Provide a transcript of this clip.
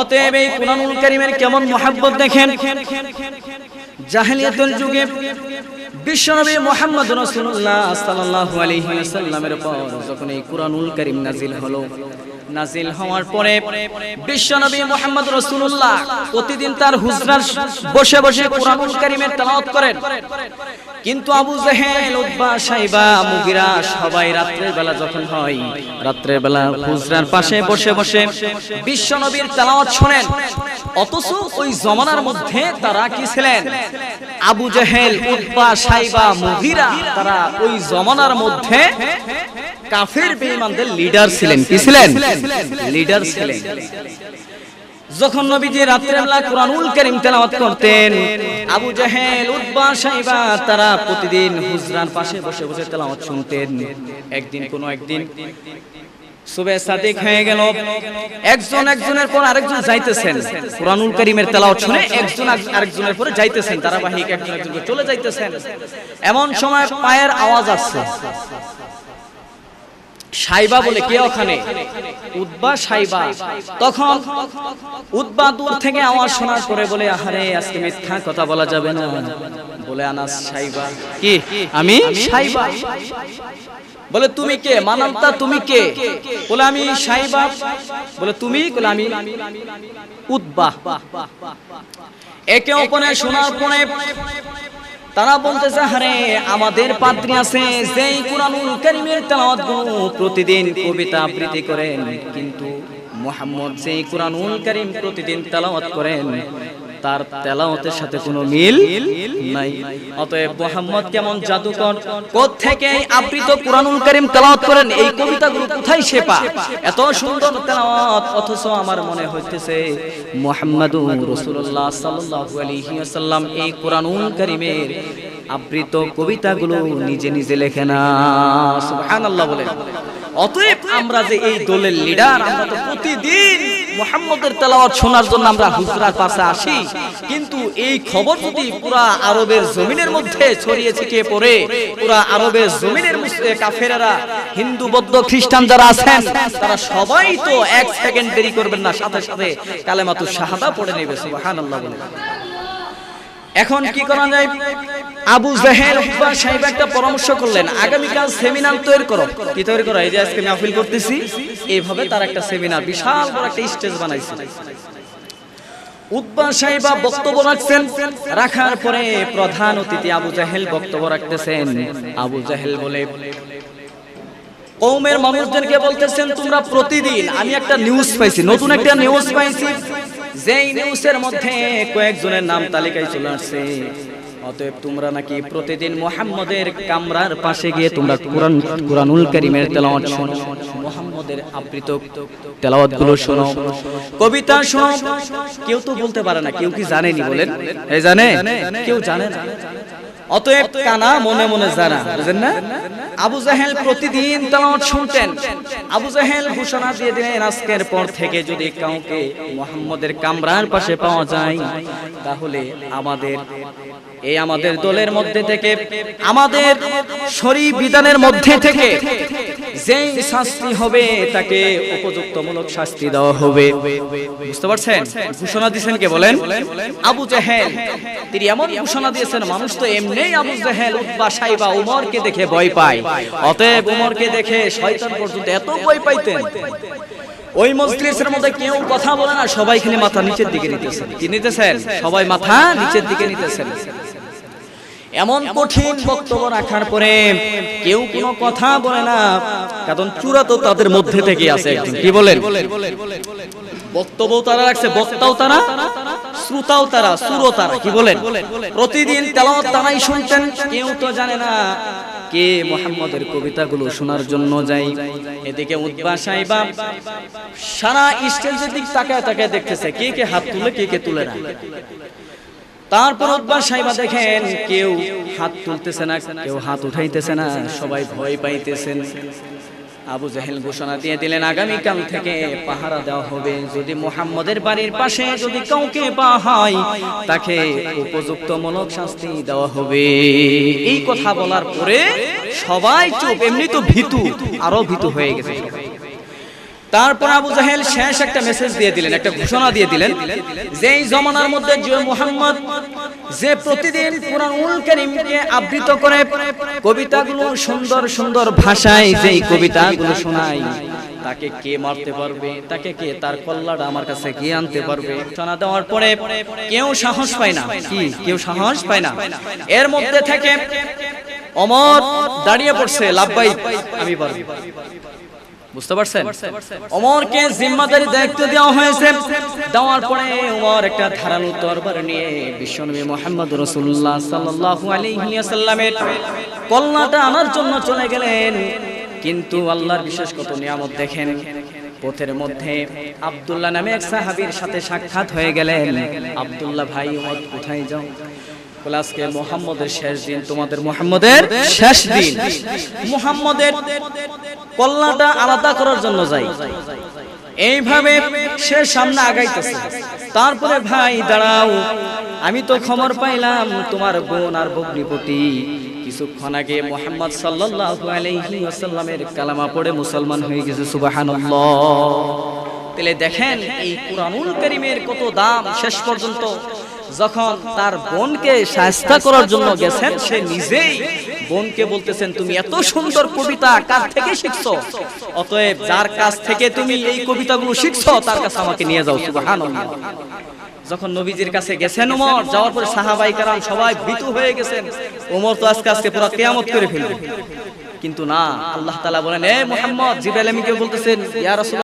অতএব এই কুরআনুল কারীমের কেমন মহাব্বত দেখেন? জাহেলিয়াতুল যুগে বিশ্বনবী মুহাম্মদ রাসূলুল্লাহ সাল্লাল্লাহু আলাইহি ওয়াসাল্লামের পর যখন এই কুরআনুল কারীম নাজিল হলো নাজিল হওয়ার পরে বিশ্বনবী মুহাম্মদ রাসূলুল্লাহ প্রতিদিন তার হুজরার বসে বসে কুরআনুল কারীমের তেলাওয়াত করেন। কিন্তু আবু জেহেল উতবা সাইবা মুগিরা সবাই রাত্রের বেলা যখন হয় রাত্রের বেলা হুজরার পাশে বসে বসে বিশ্ব নবীর তেলাওয়াত শোনেন। অথচ ওই জমানার মধ্যে তারা কি ছিলেন? আবু জেহেল উতবা সাইবা মুগিরা তারা ওই জমানার মধ্যে কাফের বেঈমানদের লিডার ছিলেন। কি ছিলেন? লিডার ছিলেন। যখন নবীজি রাত্রেবেলা কোরআনুল কারীম তেলাওয়াত করতেন, আবু জাহেল, উতবা সাইবা, তারা প্রতিদিন হুজরার পাশে বসে বসে তেলাওয়াত শুনতেন। একদিন কোন একদিন সুবে সাদিক হয়ে গেল। একজন একজনের পর আরেকজন যাইতেছেন। কোরআনুল কারীমের তেলাওয়াত শুনে একজন আরেকজনের পরে যাইতেছেন। ধারাবাহিক একজন একজন করে চলে যাইতেছেন। এমন সময় পায়ের আওয়াজ আসছে। সাইবা বলে কে ওখানে? উদ্বা সাইবা। তখন উদ্বা দূর থেকে আওয়াজ শোনার পরে বলে আহারে আজকে মিথ্যা কথা বলা যাবে না। বলে আনাস সাইবা। কি? আমি? সাইবা। বলে তুমি কে? মানান্তা তুমি কে? বলে আমি সাইবা। বলে তুমি? বলে আমি উদ্বা। একে অপরে শোনার পরে তারা বলতেছে হারে আমাদের পাত্রী আছে, যেই কুরআনুল কারীমের তেলাওয়াতগুলো প্রতিদিন কবিতা আবৃত্তি করেন। কিন্তু মুহাম্মদ যেই কুরআনুল কারীম প্রতিদিন তেলাওয়াত করেন তার তেলাওয়াতের সাথে কোনো মিল নাই। অতএব মুহাম্মদ কেমন জাদুকর? এই আবৃত কুরআনুল কারীম তেলাওয়াত করেন? এই কবিতাগুলো কোথায় সে পা এত সুন্দর তেলাওয়াত অথচ আমার মনে হইতেছে মুহাম্মাদুর রাসূলুল্লাহ সাল্লাল্লাহু আলাইহি ওয়াসাল্লাম এই কুরআনুল কারীমের আবৃত কবিতাগুলো নিজে নিজে লেখে না। সুবহানাল্লাহ বলেন অতএব আমরা যে এই দলের লিডার আমরা তো প্রতিদিন মুহাম্মদের তেলাওয়াত শোনার জন্য আমরা হুজরার পাশে আসি। কিন্তু এই খবর যদি পুরা আরবের জমিনের মধ্যে ছড়িয়ে ছিটিয়ে পড়ে, পুরা আরবের জমিনের মধ্যে কাফেরেরা, হিন্দু, বৌদ্ধ, খ্রিস্টান যারা আছেন, তারা সবাই তো এক সেকেন্ড দেরি করবেন না, সাথে সাথে কালেমাতু শাহাদা পড়ে নেবে, সুবহানাল্লাহ বলে। এখন কি করা যায়? আবু জাহেল উতবা সাহেব একটা পরামর্শ করলেন। আগামীকাল সেমিনার তৈরি করো। কি তৈরি করো? এই যে আজকে মাহফিল করতেছি। এইভাবে তার একটা সেমিনার বিশাল বড় একটা স্টেজ বানাইছে। উতবা সাহেবা বক্তব্য রাখছেন। রাখার পরে প্রধান অতিথি আবু জাহেল বক্তব্য রাখতেছেন। আবু জাহেল বলে কৌমের মানুষদেরকে বলতেছেন তোমরা প্রতিদিন আমি একটা নিউজ পাইছি নতুন একটা নিউজ পাইছি। যেই নিউজের মধ্যে কয়েকজনের নাম তালিকায় চলে আসছে। অতএব তোমরা নাকি প্রতিদিন মোহাম্মদের কামরার পাশে গিয়ে তোমরা কোরআন কোরআনুল কারীমের তেলাওয়াত শোনো, মোহাম্মদের আবৃত তেলাওয়াতগুলো শোনো, কবিতা শোনো। কেউ তো বলতে পারে না, কেউ কি জানেনি বলেন? এই জানে? কেউ জানে না? অতএব কানা মনে মনে জানা বুঝেন না? আবু জাহেল প্রতিদিন তেলাওয়াত শুনতেন। আবু জাহেল ঘোষণা দিয়ে দিলেন আজকের পর থেকে যদি কাউকে মোহাম্মদের কামরার পাশে পাওয়া যায় তাহলে আমাদের এই আমাদের দলের মধ্যে থেকে আমাদের শরী বিধানের মধ্যে থেকে যেই শাস্তি হবে, তাকে উপযুক্তমূলক শাস্তি দেওয়া হবে। বুঝতে পারছেন? ঘোষণা দিয়েছেন কে বলেন? আবু তিনি এমন ঘোষণা দিয়েছেন, মানুষ তো এমনিই আবু সাইবা, উমরকে দেখে ভয় পায়। অতএব উমরকে দেখে শয়তান পর্যন্ত এত ভয় পাইতেন। ওই মজলিসের মধ্যে কেউ কথা বলে না, সবাই খালি মাথা নিচের দিকে নিতেছেন। কি নিতেছেন? সবাই মাথা নিচের দিকে নিতেছেন। এমন কঠিন বক্তব্য রাখার পরে কেউ কোনো কথা বলে না কারণ চূড়া তো তাদের মধ্যে থেকে আছে একজন। কি বলেন? বক্তব্য তারা রাখছে বক্তাও তারা শ্রোতাও তারা সুরও তারা কি বলেন? প্রতিদিন তেলাওয়াত তারাই শুনতেন কেউ তো জানে না কে মোহাম্মদের কবিতাগুলো শোনার জন্য যাই এদিকে উদ্বা সাহেবা সারা স্টেজের দিক তাকায় তাকায় দেখতেছে কে কে হাত তুলে কে কে তুলে না। তারপর উদ্বা সাহেবা দেখেন, কেউ হাত তুলতেছে না, কেউ হাত উঠাইতেছে না, সবাই ভয় পাইতেছেন। আবু জাহেল ঘোষণা দিয়ে দিলেন, আগামীকাল থেকে পাহারা দেওয়া হবে। যদি মোহাম্মদের বাড়ির পাশে যদি কাউকে পাওয়া হয়, তাকে উপযুক্ত মূলক শাস্তি দেওয়া হবে। এই কথা বলার পরে সবাই চুপ, এমনি তো ভীতু, আরও ভীতু হয়ে গেছে তারপর আবু জাহেল শেষ একটা মেসেজ দিয়ে দিলেন, একটা ঘোষণা দিয়ে দিলেন, যে এই জমানার মধ্যে যে মুহাম্মদ যে প্রতিদিন কুরআনুল কারীমকে আবৃত করে, কবিতাগুলো সুন্দর সুন্দর ভাষায় যেই কবিতাগুলো শোনায়, তাকে কে মারতে পারবে, তাকে কে তার কল্লাটা আমার কাছে কে আনতে পারবে? শোনা দেওয়ার পরে কেউ সাহস পায় না। কি? কেউ সাহস পায় না? এর মধ্যে থেকে অমর দাঁড়িয়ে পড়ছে লাভবাই আমি পারব। বুঝতে পারছেন? ওমরকে জিম্মাদারি দায়িত্ব দেওয়া হয়েছে। দেওয়ার পরে ওমর একটা ধারালো তরবার নিয়ে বিশ্বনবী মুহাম্মদ রাসূলুল্লাহ সাল্লাল্লাহু আলাইহি ওয়াসাল্লামের কল্লাটা আনার জন্য চলে গেলেন। কিন্তু আল্লাহর বিশেষ কত নিয়ামত দেখেন পথের মধ্যে আব্দুল্লাহ নামে এক সাহাবীর সাথে সাক্ষাৎ হয়ে গেলেন। আব্দুল্লাহ ভাই ওমর কোথায় যাও? আজকে মোহাম্মদের শেষ দিন তোমাদের মোহাম্মদের শেষ দিন। মোহাম্মদের কল্লাটা আলাদা করার জন্য যাই। এইভাবে সে সামনে আগাইতেছে। তারপরে, ভাই, দাঁড়াও। আমি তো খবর পাইলাম তোমার বোন আর ভগ্নিপতি। কিছুক্ষণ আগে মোহাম্মদ সাল্লাল্লাহু আলাইহি ওয়াসাল্লামের কালামা পড়ে মুসলমান হয়ে গেছে, সুবহানাল্লাহ। তাহলে দেখেন, এই কুরআনুল কারীমের কত দাম শেষ পর্যন্ত। যখন তার বোনকে শাস্তা করার জন্য গেছেন, সে নিজেই বোনকে বলতেছেন, তুমি এত সুন্দর কবিতা কার থেকে শিখছো? অতএব যার কাছ থেকে তুমি এই কবিতাগুলো শিখছো, তার কাছে আমাকে নিয়ে যাও, সুবহানাল্লাহ। যখন নবীজির কাছে গেছেন ওমর, যাওয়ার পরে সাহাবাই কারাম সবাই ভীতু হয়ে গেছেন। ওমর তো আজকে আজকে পুরো কিয়ামত করে ফেলবে। কিন্তু না, আল্লাহ তাআলা বলেন, এ মুহাম্মদ, জিবরাইল আমিনকে বলতেছেন, ইয়া রাসূল